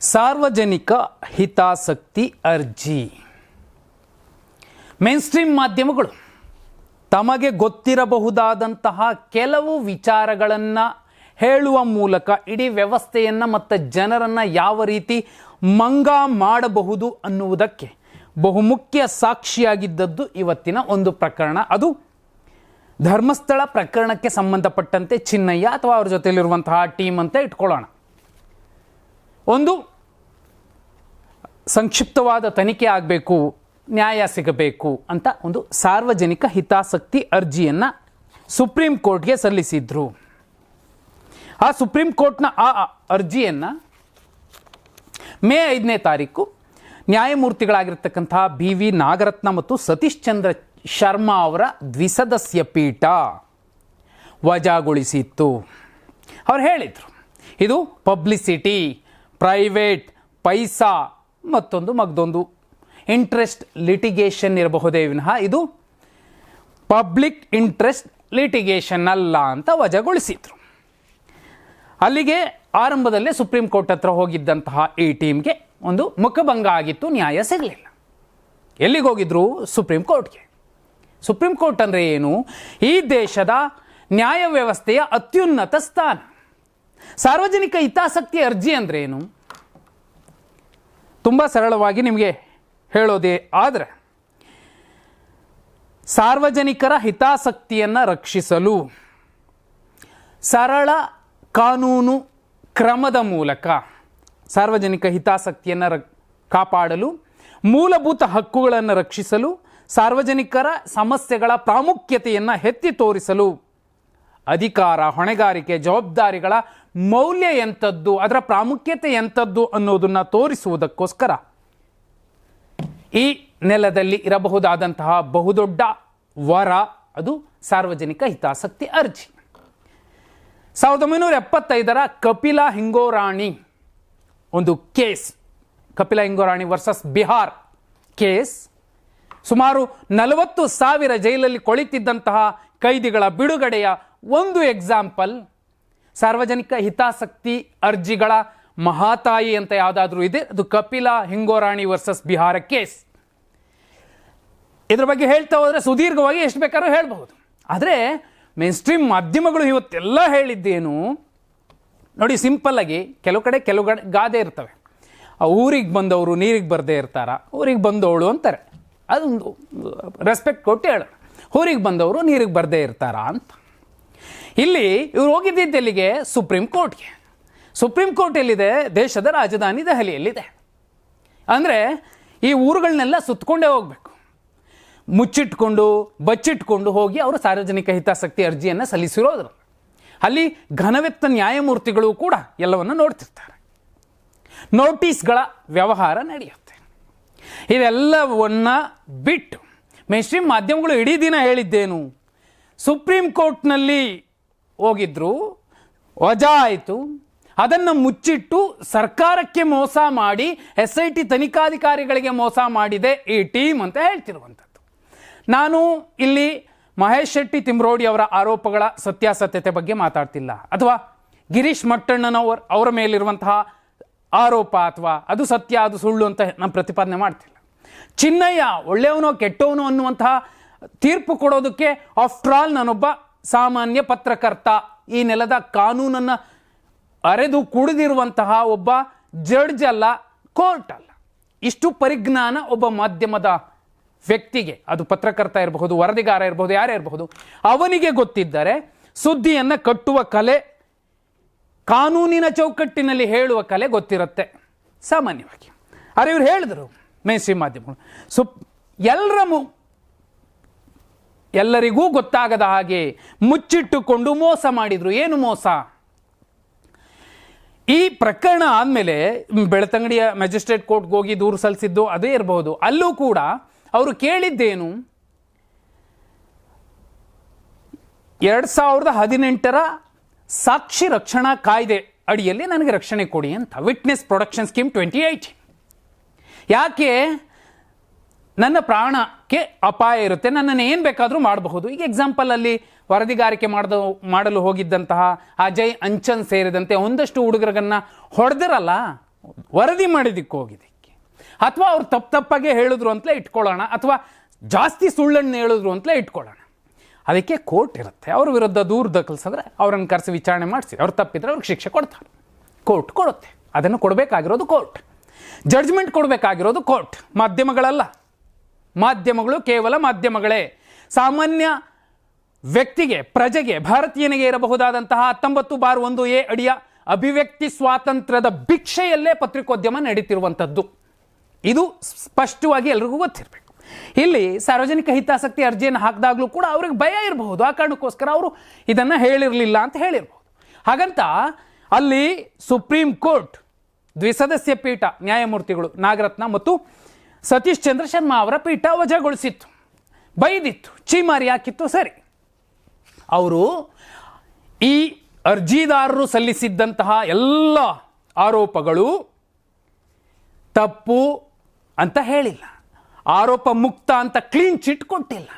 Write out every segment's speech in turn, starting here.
ಸಾರ್ವಜನಿಕ ಹಿತಾಸಕ್ತಿ ಅರ್ಜಿ. ಮೇನ್ಸ್ಟ್ರೀಮ್ ಮಾಧ್ಯಮಗಳು ತಮಗೆ ಗೊತ್ತಿರಬಹುದಾದಂತಹ ಕೆಲವು ವಿಚಾರಗಳನ್ನು ಹೇಳುವ ಮೂಲಕ ಇಡೀ ವ್ಯವಸ್ಥೆಯನ್ನು ಮತ್ತು ಜನರನ್ನು ಯಾವ ರೀತಿ ಮಂಗ ಮಾಡಬಹುದು ಅನ್ನುವುದಕ್ಕೆ ಬಹುಮುಖ್ಯ ಸಾಕ್ಷಿಯಾಗಿದ್ದದ್ದು ಇವತ್ತಿನ ಒಂದು ಪ್ರಕರಣ. ಅದು ಧರ್ಮಸ್ಥಳ ಪ್ರಕರಣಕ್ಕೆ ಸಂಬಂಧಪಟ್ಟಂತೆ ಚಿನ್ನಯ್ಯ ಅಥವಾ ಅವ್ರ ಜೊತೆಯಲ್ಲಿರುವಂತಹ ಟೀಮ್ ಅಂತ ಇಟ್ಕೊಳ್ಳೋಣ. ಒಂದು ಸಂಕ್ಷಿಪ್ತವಾದ ತನಿಖೆ ಆಗಬೇಕು, ನ್ಯಾಯ ಸಿಗಬೇಕು ಅಂತ ಒಂದು ಸಾರ್ವಜನಿಕ ಹಿತಾಸಕ್ತಿ ಅರ್ಜಿಯನ್ನು ಸುಪ್ರೀಂ ಕೋರ್ಟ್ಗೆ ಸಲ್ಲಿಸಿದ್ರು. ಆ ಸುಪ್ರೀಂ ಕೋರ್ಟ್ನ ಆ ಅರ್ಜಿಯನ್ನು ಮೇ ಐದನೇ ತಾರೀಕು ನ್ಯಾಯಮೂರ್ತಿಗಳಾಗಿರ್ತಕ್ಕಂತಹ ಬಿ ವಿ ನಾಗರತ್ನ ಮತ್ತು ಸತೀಶ್ ಚಂದ್ರ ಶರ್ಮಾ ಅವರ ದ್ವಿಸದಸ್ಯ ಪೀಠ ವಜಾಗೊಳಿಸಿತ್ತು. ಅವ್ರು ಹೇಳಿದರು, ಇದು ಪಬ್ಲಿಸಿಟಿ, ಪ್ರೈವೇಟ್, ಪೈಸಾ ಮತ್ತೊಂದು ಮಗದೊಂದು. ಇಂಟ್ರೆಸ್ಟ್ ಲಿಟಿಗೇಷನ್ ಇರಬಹುದೇ ವಿನಃ ಇದು ಪಬ್ಲಿಕ್ ಇಂಟ್ರೆಸ್ಟ್ ಲಿಟಿಗೇಷನ್ ಅಲ್ಲ ಅಂತ ವಜಾಗೊಳಿಸಿದ್ರು. ಅಲ್ಲಿಗೆ ಆರಂಭದಲ್ಲೇ ಸುಪ್ರೀಂ ಕೋರ್ಟ್ ಹತ್ರ ಹೋಗಿದ್ದಂತಹ ಈ ಟೀಮ್ಗೆ ಒಂದು ಮುಖಭಂಗ ಆಗಿತ್ತು, ನ್ಯಾಯ ಸಿಗಲಿಲ್ಲ. ಎಲ್ಲಿಗೆ ಹೋಗಿದ್ರು? ಸುಪ್ರೀಂ ಕೋರ್ಟ್ಗೆ ಸುಪ್ರೀಂ ಕೋರ್ಟ್ ಅಂದರೆ ಏನು? ಈ ದೇಶದ ನ್ಯಾಯ ವ್ಯವಸ್ಥೆಯ ಅತ್ಯುನ್ನತ ಸ್ಥಾನ. ಸಾರ್ವಜನಿಕ ಹಿತಾಸಕ್ತಿ ಅರ್ಜಿ ಅಂದ್ರೆ ಏನು? ತುಂಬ ಸರಳವಾಗಿ ನಿಮಗೆ ಹೇಳೋದೇ ಆದರೆ, ಸಾರ್ವಜನಿಕರ ಹಿತಾಸಕ್ತಿಯನ್ನು ರಕ್ಷಿಸಲು ಸರಳ ಕಾನೂನು ಕ್ರಮದ ಮೂಲಕ ಸಾರ್ವಜನಿಕ ಹಿತಾಸಕ್ತಿಯನ್ನು ರ ಕಾಪಾಡಲು, ಮೂಲಭೂತ ಹಕ್ಕುಗಳನ್ನು ರಕ್ಷಿಸಲು, ಸಾರ್ವಜನಿಕರ ಸಮಸ್ಯೆಗಳ ಪ್ರಾಮುಖ್ಯತೆಯನ್ನು ಎತ್ತಿ ತೋರಿಸಲು ಅಧಿಕಾರ, ಹೊಣೆಗಾರಿಕೆ, ಜವಾಬ್ದಾರಿಗಳ ಮೌಲ್ಯ ಎಂಥದ್ದು, ಅದರ ಪ್ರಾಮುಖ್ಯತೆ ಎಂಥದ್ದು ಅನ್ನೋದನ್ನು ತೋರಿಸುವುದಕ್ಕೋಸ್ಕರ ಈ ನೆಲದಲ್ಲಿ ಇರಬಹುದಾದಂತಹ ಬಹುದೊಡ್ಡ ವರ, ಅದು ಸಾರ್ವಜನಿಕ ಹಿತಾಸಕ್ತಿ ಅರ್ಜಿ. ಸಾವಿರದ ಒಂಬೈನೂರ ಎಪ್ಪತ್ತೈದರ ಕಪಿಲ ಹಿಂಗೋರಾಣಿ ಒಂದು case, Kapila Hingorani versus Bihar case, ಸುಮಾರು ನಲವತ್ತು ಸಾವಿರ ಜೈಲಲ್ಲಿ ಕೊಳಿತಿದ್ದಂತಹ ಕೈದಿಗಳ ಬಿಡುಗಡೆಯ ಒಂದು ಎಕ್ಸಾಂಪಲ್ ಸಾರ್ವಜನಿಕ ಹಿತಾಸಕ್ತಿ ಅರ್ಜಿಗಳ ಮಹಾತಾಯಿ ಅಂತ ಯಾವುದಾದ್ರೂ ಇದೆ? ಅದು ಕಪಿಲಾ ಹಿಂಗೋರಾಣಿ ವರ್ಸಸ್ ಬಿಹಾರ ಕೇಸ್ ಇದ್ರ ಬಗ್ಗೆ ಹೇಳ್ತಾ ಹೋದರೆ ಸುದೀರ್ಘವಾಗಿ ಎಷ್ಟು ಬೇಕಾದ್ರೂ ಹೇಳ್ಬಹುದು. ಆದರೆ ಮೇನ್ ಸ್ಟ್ರೀಮ್ ಮಾಧ್ಯಮಗಳು ಇವತ್ತೆಲ್ಲ ಹೇಳಿದ್ದೇನು, ನೋಡಿ ಸಿಂಪಲ್ ಆಗಿ ಕೆಲವು ಕಡೆ ಕೆಲವು ಕಡೆ ಗಾದೆ ಇರ್ತವೆ. ಆ ಊರಿಗೆ ಬಂದವರು ನೀರಿಗೆ ಬರದೇ ಇರ್ತಾರ? ಊರಿಗೆ ಬಂದವಳು ಅಂತಾರೆ. ಅದೊಂದು ರೆಸ್ಪೆಕ್ಟ್ ಕೊಟ್ಟು ಹೇಳೋಣ ಊರಿಗೆ ಬಂದವರು ನೀರಿಗೆ ಬರದೇ ಇರ್ತಾರ ಅಂತ. ಇಲ್ಲಿ ಇವ್ರು ಹೋಗಿದ್ದಿದ್ದು ಎಲ್ಲಿಗೆ? ಸುಪ್ರೀಂ ಕೋರ್ಟ್ಗೆ ಸುಪ್ರೀಂ ಕೋರ್ಟ್ ಎಲ್ಲಿದೆ? ದೇಶದ ರಾಜಧಾನಿ ದೆಹಲಿಯಲ್ಲಿದೆ. ಅಂದರೆ ಈ ಊರುಗಳನ್ನೆಲ್ಲ ಸುತ್ತಕೊಂಡೇ ಹೋಗಬೇಕು. ಮುಚ್ಚಿಟ್ಕೊಂಡು, ಬಚ್ಚಿಟ್ಕೊಂಡು ಹೋಗಿ ಅವರು ಸಾರ್ವಜನಿಕ ಹಿತಾಸಕ್ತಿ ಅರ್ಜಿಯನ್ನು ಸಲ್ಲಿಸಿರೋದ್ರು ಅಲ್ಲಿ ಘನವೆತ್ತ ನ್ಯಾಯಮೂರ್ತಿಗಳು ಕೂಡ ಎಲ್ಲವನ್ನು ನೋಡ್ತಿರ್ತಾರೆ. ನೋಟಿಸ್ಗಳ ವ್ಯವಹಾರ ನಡೆಯುತ್ತೆ. ಇದೆಲ್ಲವನ್ನ ಬಿಟ್ಟು ಮೇಸ್ಟ್ರೀಮ್ ಮಾಧ್ಯಮಗಳು ಇಡೀ ದಿನ ಹೇಳಿದ್ದೇನು ಸುಪ್ರೀಂ ಕೋರ್ಟ್ನಲ್ಲಿ ಹೋಗಿದ್ರು, ವಜಾ ಆಯಿತು. ಅದನ್ನು ಮುಚ್ಚಿಟ್ಟು ಸರ್ಕಾರಕ್ಕೆ ಮೋಸ ಮಾಡಿ, ಎಸ್ ಐ ಟಿ ತನಿಖಾಧಿಕಾರಿಗಳಿಗೆ ಮೋಸ ಮಾಡಿದೆ ಈ ಟೀಮ್ ಅಂತ ಹೇಳ್ತಿರುವಂಥದ್ದು. ನಾನು ಇಲ್ಲಿ ಮಹೇಶ್ ಶೆಟ್ಟಿ ತಿಮ್ರೋಡಿ ಅವರ ಆರೋಪಗಳ ಸತ್ಯಾಸತ್ಯತೆ ಬಗ್ಗೆ ಮಾತಾಡ್ತಿಲ್ಲ. ಅಥವಾ ಗಿರೀಶ್ ಮಟ್ಟಣ್ಣನವರ ಅವರ ಮೇಲಿರುವಂತಹ ಆರೋಪ ಅಥವಾ ಅದು ಸತ್ಯ, ಅದು ಸುಳ್ಳು ಅಂತ ನಾನು ಪ್ರತಿಪಾದನೆ ಮಾಡ್ತಿಲ್ಲ. ಚಿನ್ನಯ್ಯ ಒಳ್ಳೆಯವನೋ ಕೆಟ್ಟವನು ಅನ್ನುವಂತಹ ತೀರ್ಪು ಕೊಡೋದಕ್ಕೆ ಆಫ್ಟರ್ ಆಲ್ ನಾನೊಬ್ಬ ಸಾಮಾನ್ಯ ಪತ್ರಕರ್ತ ಈ ನೆಲದ ಕಾನೂನನ್ನು ಅರೆದು ಕುಡಿದಿರುವಂತಹ ಒಬ್ಬ ಜಡ್ಜ್ ಅಲ್ಲ, ಕೋರ್ಟ್ ಅಲ್ಲ. ಇಷ್ಟು ಪರಿಜ್ಞಾನ ಒಬ್ಬ ಮಾಧ್ಯಮದ ವ್ಯಕ್ತಿಗೆ, ಅದು ಪತ್ರಕರ್ತ ಇರಬಹುದು, ವರದಿಗಾರ ಇರಬಹುದು, ಯಾರೇ ಇರಬಹುದು, ಅವನಿಗೆ ಗೊತ್ತಿದ್ದರೆ ಸುದ್ದಿಯನ್ನು ಕಟ್ಟುವ ಕಲೆ, ಕಾನೂನಿನ ಚೌಕಟ್ಟಿನಲ್ಲಿ ಹೇಳುವ ಕಲೆ ಗೊತ್ತಿರುತ್ತೆ, ಸಾಮಾನ್ಯವಾಗಿ. ಆದರೆ ಇವರು ಹೇಳಿದರು ಮೇನ್ಸ್ಟ್ರೀಮ್ ಮಾಧ್ಯಮಗಳು. ಸೊ ಎಲ್ಲರ ಎಲ್ಲರಿಗೂ ಗೊತ್ತಾಗದ ಹಾಗೆ ಮುಚ್ಚಿಟ್ಟುಕೊಂಡು ಮೋಸ ಮಾಡಿದ್ರು. ಏನು ಮೋಸ? ಈ ಪ್ರಕರಣ ಆದಮೇಲೆ ಬೆಳತಂಗಡಿಯ ಮ್ಯಾಜಿಸ್ಟ್ರೇಟ್ ಕೋರ್ಟ್ಗೆ ಹೋಗಿ ದೂರು ಸಲ್ಲಿಸಿದ್ದು ಅದೇ ಇರಬಹುದು. ಅಲ್ಲೂ ಕೂಡ ಅವರು ಕೇಳಿದ್ದೇನು? ಎರಡು ಸಾವಿರದ ಹದಿನೆಂಟರ ಸಾಕ್ಷಿ ರಕ್ಷಣಾ ಕಾಯ್ದೆ ಅಡಿಯಲ್ಲಿ ನನಗೆ ರಕ್ಷಣೆ ಕೊಡಿ ಅಂತ. Witness production scheme twenty eight ಯಾಕೆ? ನನ್ನ ಪ್ರಾಣಕ್ಕೆ ಅಪಾಯ ಇರುತ್ತೆ. ನನ್ನನ್ನು ಏನು ಬೇಕಾದರೂ ಮಾಡಬಹುದು. ಈಗ ಎಕ್ಸಾಂಪಲಲ್ಲಿ ವರದಿಗಾರಿಕೆ ಮಾಡಿದ, ಮಾಡಲು ಹೋಗಿದ್ದಂತಹ ಅಜಯ್ ಅಂಚನ್ ಸೇರಿದಂತೆ ಒಂದಷ್ಟು ಹುಡುಗರನ್ನ ಹೊಡೆದಿರಲ್ಲ? ವರದಿ ಮಾಡಿದಕ್ಕೆ ಹೋಗಿದ್ದಕ್ಕೆ. ಅಥವಾ ಅವ್ರು ತಪ್ಪು ತಪ್ಪಾಗೆ ಹೇಳಿದ್ರು ಅಂತಲೇ ಇಟ್ಕೊಳ್ಳೋಣ, ಅಥವಾ ಜಾಸ್ತಿ ಸುಳ್ಳನ್ನು ಹೇಳಿದ್ರು ಅಂತಲೇ ಇಟ್ಕೊಳ್ಳೋಣ. ಅದಕ್ಕೆ ಕೋರ್ಟ್ ಇರುತ್ತೆ. ಅವ್ರ ವಿರುದ್ಧ ದೂರು ದಾಖಲಿಸಿದ್ರೆ ಅವರನ್ನು ಕರೆಸಿ ವಿಚಾರಣೆ ಮಾಡಿಸಿ. ಅವ್ರು ತಪ್ಪಿದ್ರೆ ಅವ್ರಿಗೆ ಶಿಕ್ಷೆ ಕೊಡ್ತಾರೆ. ಕೋರ್ಟ್ ಕೊಡುತ್ತೆ. ಅದನ್ನು ಕೊಡಬೇಕಾಗಿರೋದು ಕೋರ್ಟ್. ಜಡ್ಜ್ಮೆಂಟ್ ಕೊಡಬೇಕಾಗಿರೋದು ಕೋರ್ಟ್. ಮಾಧ್ಯಮಗಳಲ್ಲ. ಮಾಧ್ಯಮಗಳು ಕೇವಲ ಮಾಧ್ಯಮಗಳೇ. ಸಾಮಾನ್ಯ ವ್ಯಕ್ತಿಗೆ, ಪ್ರಜೆಗೆ, ಭಾರತೀಯನಿಗೆ ಇರಬಹುದಾದಂತಹ ಹತ್ತೊಂಬತ್ತು ಬಾರ್ ಒಂದು ಎ ಅಡಿಯ ಅಭಿವ್ಯಕ್ತಿ ಸ್ವಾತಂತ್ರ್ಯದ ಭಿಕ್ಷೆಯಲ್ಲೇ ಪತ್ರಿಕೋದ್ಯಮ ನಡೀತಿರುವಂಥದ್ದು. ಇದು ಸ್ಪಷ್ಟವಾಗಿ ಎಲ್ರಿಗೂ ಗೊತ್ತಿರಬೇಕು. ಇಲ್ಲಿ ಸಾರ್ವಜನಿಕ ಹಿತಾಸಕ್ತಿ ಅರ್ಜಿಯನ್ನು ಹಾಕಿದಾಗಲೂ ಕೂಡ ಅವ್ರಿಗೆ ಭಯ ಇರಬಹುದು. ಆ ಕಾರಣಕ್ಕೋಸ್ಕರ ಅವರು ಇದನ್ನು ಹೇಳಿರಲಿಲ್ಲ ಅಂತ ಹೇಳಿರ್ಬೋದು. ಹಾಗಂತ ಅಲ್ಲಿ ಸುಪ್ರೀಂ ಕೋರ್ಟ್ ದ್ವಿಸದಸ್ಯ ಪೀಠ, ನ್ಯಾಯಮೂರ್ತಿಗಳು ನಾಗರತ್ನ ಮತ್ತು ಸತೀಶ್ ಚಂದ್ರ ಶರ್ಮಾ ಅವರ ಪೀಠ ವಜಾಗೊಳಿಸಿತ್ತು. ಬೈದಿತ್ತು ಚೀಮಾರಿ ಹಾಕಿತ್ತು ಸರಿ. ಅವರು ಈ ಅರ್ಜಿದಾರರು ಸಲ್ಲಿಸಿದ್ದಂತಹ ಎಲ್ಲ ಆರೋಪಗಳು ತಪ್ಪು ಅಂತ ಹೇಳಿಲ್ಲ. ಆರೋಪ ಮುಕ್ತ ಅಂತ ಕ್ಲೀನ್ ಚಿಟ್ ಕೊಟ್ಟಿಲ್ಲ.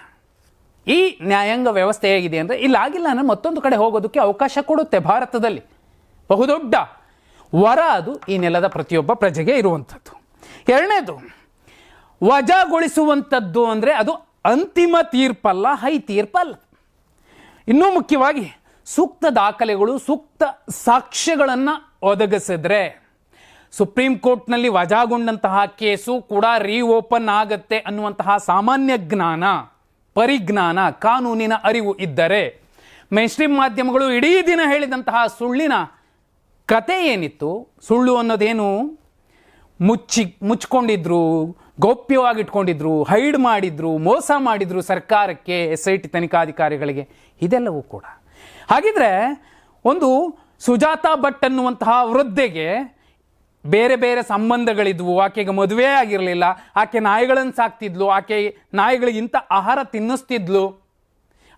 ಈ ನ್ಯಾಯಾಂಗ ವ್ಯವಸ್ಥೆ ಹೇಗಿದೆ ಅಂದರೆ, ಇಲ್ಲ, ಆಗಿಲ್ಲ ಅಂದರೆ ಮತ್ತೊಂದು ಕಡೆ ಹೋಗೋದಕ್ಕೆ ಅವಕಾಶ ಕೊಡುತ್ತೆ ಭಾರತದಲ್ಲಿ. ಬಹುದೊಡ್ಡ ವರ ಅದು ಈ ನೆಲದ ಪ್ರತಿಯೊಬ್ಬ ಪ್ರಜೆಗೆ ಇರುವಂಥದ್ದು. ಎರಡನೇದು ವಜಾಗೊಳಿಸುವಂಥದ್ದು ಅಂದರೆ ಅದು ಅಂತಿಮ ತೀರ್ಪಲ್ಲ, ಹೈ ತೀರ್ಪಲ್ಲ. ಇನ್ನೂ ಮುಖ್ಯವಾಗಿ ಸೂಕ್ತ ದಾಖಲೆಗಳು, ಸೂಕ್ತ ಸಾಕ್ಷ್ಯಗಳನ್ನು ಒದಗಿಸಿದ್ರೆ ಸುಪ್ರೀಂ ಕೋರ್ಟ್ನಲ್ಲಿ ವಜಾಗೊಂಡಂತಹ ಕೇಸು ಕೂಡ ರೀಓಪನ್ ಆಗತ್ತೆ ಅನ್ನುವಂತಹ ಸಾಮಾನ್ಯ ಜ್ಞಾನ, ಪರಿಜ್ಞಾನ, ಕಾನೂನಿನ ಅರಿವು ಇದ್ದರೆ ಮೇನ್ಸ್ಟ್ರೀಮ್ ಮಾಧ್ಯಮಗಳು ಇಡೀ ದಿನ ಹೇಳಿದಂತಹ ಸುಳ್ಳಿನ ಕತೆ ಏನಿತ್ತು? ಸುಳ್ಳು ಅನ್ನೋದೇನು? ಮುಚ್ಚಿ, ಮುಚ್ಕೊಂಡಿದ್ರು ಗೌಪ್ಯವಾಗಿ ಇಟ್ಕೊಂಡಿದ್ರು ಹೈಡ್ ಮಾಡಿದ್ರು, ಮೋಸ ಮಾಡಿದ್ರು ಸರ್ಕಾರಕ್ಕೆ ಎಸ್ ಐ ಟಿ ತನಿಖಾಧಿಕಾರಿಗಳಿಗೆ. ಇದೆಲ್ಲವೂ ಕೂಡ. ಹಾಗಿದ್ರೆ ಒಂದು ಸುಜಾತಾ ಭಟ್ ಅನ್ನುವಂತಹ ವೃದ್ಧೆಗೆ ಬೇರೆ ಬೇರೆ ಸಂಬಂಧಗಳಿದ್ವು. ಆಕೆಗೆ ಮದುವೆ ಆಗಿರಲಿಲ್ಲ. ಆಕೆ ನಾಯಿಗಳನ್ನು ಸಾಕ್ತಿದ್ಲು. ಆಕೆ ನಾಯಿಗಳಿಗೆ ಇಂಥ ಆಹಾರ ತಿನ್ನಿಸ್ತಿದ್ಲು.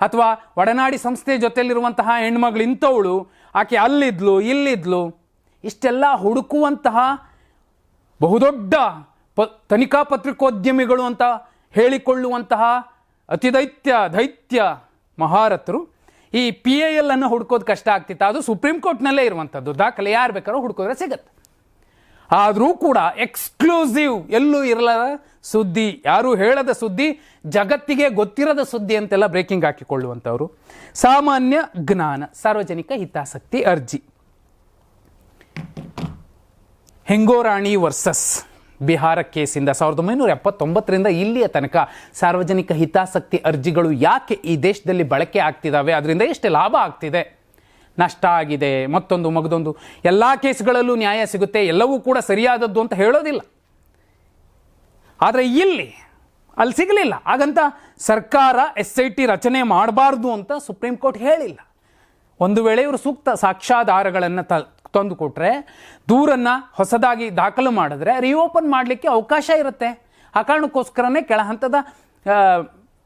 ಅಥವಾ ಒಡನಾಡಿ ಸಂಸ್ಥೆ ಜೊತೆಯಲ್ಲಿರುವಂತಹ ಹೆಣ್ಮಗಳು ಇಂಥವಳು, ಆಕೆ ಅಲ್ಲಿದ್ಲು, ಇಲ್ಲಿದ್ಲು. ಇಷ್ಟೆಲ್ಲ ಹುಡುಕುವಂತಹ ಬಹುದೊಡ್ಡ ಪ, ತನಿಖಾ ಪತ್ರಿಕೋದ್ಯಮಿಗಳು ಅಂತ ಹೇಳಿಕೊಳ್ಳುವಂತಹ ಅತಿದೈತ್ಯ, ದೈತ್ಯ ಮಹಾರಥರು ಈ ಪಿ ಎ ಎಲ್ ಅನ್ನು ಹುಡುಕೋದು ಕಷ್ಟ ಆಗ್ತಿತ್ತು. ಅದು ಸುಪ್ರೀಂ ಕೋರ್ಟ್ನಲ್ಲೇ ಇರುವಂಥದ್ದು. ದಾಖಲೆ ಯಾರು ಬೇಕಾದ್ರೂ ಹುಡ್ಕೋದ್ರೆ ಸಿಗತ್ತೆ. ಆದರೂ ಕೂಡ ಎಕ್ಸ್ಕ್ಲೂಸಿವ್ ಎಲ್ಲೂ ಇರಲಾರ ಸುದ್ದಿ, ಯಾರು ಹೇಳದ ಸುದ್ದಿ, ಜಗತ್ತಿಗೆ ಗೊತ್ತಿರದ ಸುದ್ದಿ ಅಂತೆಲ್ಲ ಬ್ರೇಕಿಂಗ್ ಹಾಕಿಕೊಳ್ಳುವಂಥವ್ರು. ಸಾಮಾನ್ಯ ಜ್ಞಾನ, ಸಾರ್ವಜನಿಕ ಹಿತಾಸಕ್ತಿ ಅರ್ಜಿ. ಹೆಂಗೋರಾಣಿ ವರ್ಸಸ್ ಬಿಹಾರ ಕೇಸಿಂದ ಸಾವಿರದ ಒಂಬೈನೂರ ಎಪ್ಪತ್ತೊಂಬತ್ತರಿಂದ ಇಲ್ಲಿಯ ತನಕ ಸಾರ್ವಜನಿಕ ಹಿತಾಸಕ್ತಿ ಅರ್ಜಿಗಳು ಯಾಕೆ ಈ ದೇಶದಲ್ಲಿ ಬಳಕೆ ಆಗ್ತಿದ್ದಾವೆ ಅದರಿಂದ ಎಷ್ಟು ಲಾಭ ಆಗ್ತಿದೆ? ನಷ್ಟ ಆಗಿದೆ, ಮತ್ತೊಂದು, ಮಗದೊಂದು. ಎಲ್ಲ ಕೇಸ್ಗಳಲ್ಲೂ ನ್ಯಾಯ ಸಿಗುತ್ತೆ, ಎಲ್ಲವೂ ಕೂಡ ಸರಿಯಾದದ್ದು ಅಂತ ಹೇಳೋದಿಲ್ಲ. ಆದರೆ ಇಲ್ಲಿ ಅಲ್ಲಿ ಸಿಗಲಿಲ್ಲ. ಹಾಗಂತ ಸರ್ಕಾರ ಎಸ್ ಐ ಟಿ ರಚನೆ ಮಾಡಬಾರ್ದು ಅಂತ ಸುಪ್ರೀಂ ಕೋರ್ಟ್ ಹೇಳಿಲ್ಲ. ಒಂದು ವೇಳೆ ಇವರು ಸೂಕ್ತ ಸಾಕ್ಷ್ಯಾಧಾರಗಳನ್ನು ತ ತಂದು ಕೊಟ್ಟರೆ ದೂರನ್ನು ಹೊಸದಾಗಿ ದಾಖಲು ಮಾಡಿದ್ರೆ ರಿಓಪನ್ ಮಾಡಲಿಕ್ಕೆ ಅವಕಾಶ ಇರುತ್ತೆ. ಆ ಕಾರಣಕ್ಕೋಸ್ಕರನೇ ಕೆಳ ಹಂತದ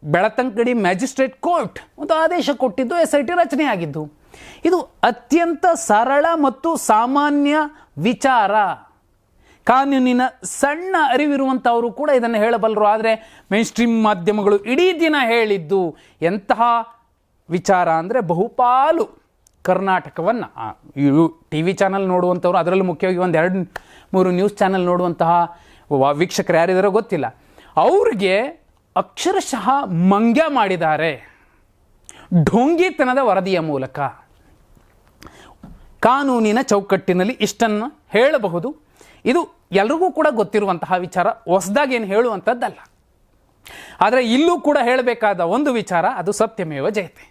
ಬೆಳತಂಕಡಿ ಮ್ಯಾಜಿಸ್ಟ್ರೇಟ್ ಕೋರ್ಟ್ ಒಂದು ಆದೇಶ ಕೊಟ್ಟಿದ್ದು ಎಸ್ ಐ ಟಿ ರಚನೆಯಾಗಿದ್ದು ಇದು ಅತ್ಯಂತ ಸರಳ ಮತ್ತು ಸಾಮಾನ್ಯ ವಿಚಾರ. ಕಾನೂನಿನ ಸಣ್ಣ ಅರಿವಿರುವಂಥವರು ಕೂಡ ಇದನ್ನು ಹೇಳಬಲ್ಲರು. ಆದರೆ ಮೇನ್ ಸ್ಟ್ರೀಮ್ ಮಾಧ್ಯಮಗಳು ಇಡೀ ದಿನ ಹೇಳಿದ್ದು ಎಂತಹ ವಿಚಾರ ಅಂದರೆ ಬಹುಪಾಲು ಕರ್ನಾಟಕವನ್ನು ಟಿ ವಿ ಚಾನಲ್ ನೋಡುವಂಥವ್ರು, ಅದರಲ್ಲೂ ಮುಖ್ಯವಾಗಿ ಒಂದು ಎರಡು, ಮೂರು ನ್ಯೂಸ್ ಚಾನಲ್ ನೋಡುವಂತಹ ವೀಕ್ಷಕರು ಯಾರಿದಾರೋ ಗೊತ್ತಿಲ್ಲ. ಅವ್ರಿಗೆ ಅಕ್ಷರಶಃ ಮಂಗ್ಯ ಮಾಡಿದ್ದಾರೆ. ಢೋಂಗಿತನದ ವರದಿಯ ಮೂಲಕ. ಕಾನೂನಿನ ಚೌಕಟ್ಟಿನಲ್ಲಿ ಇಷ್ಟನ್ನು ಹೇಳಬಹುದು. ಇದು ಎಲ್ರಿಗೂ ಕೂಡ ಗೊತ್ತಿರುವಂತಹ ವಿಚಾರ, ಹೊಸದಾಗಿ ಏನು ಹೇಳುವಂಥದ್ದಲ್ಲ. ಆದರೆ ಇಲ್ಲೂ ಕೂಡ ಹೇಳಬೇಕಾದ ಒಂದು ವಿಚಾರ, ಅದು ಸತ್ಯಮೇವ ಜಯತೆ.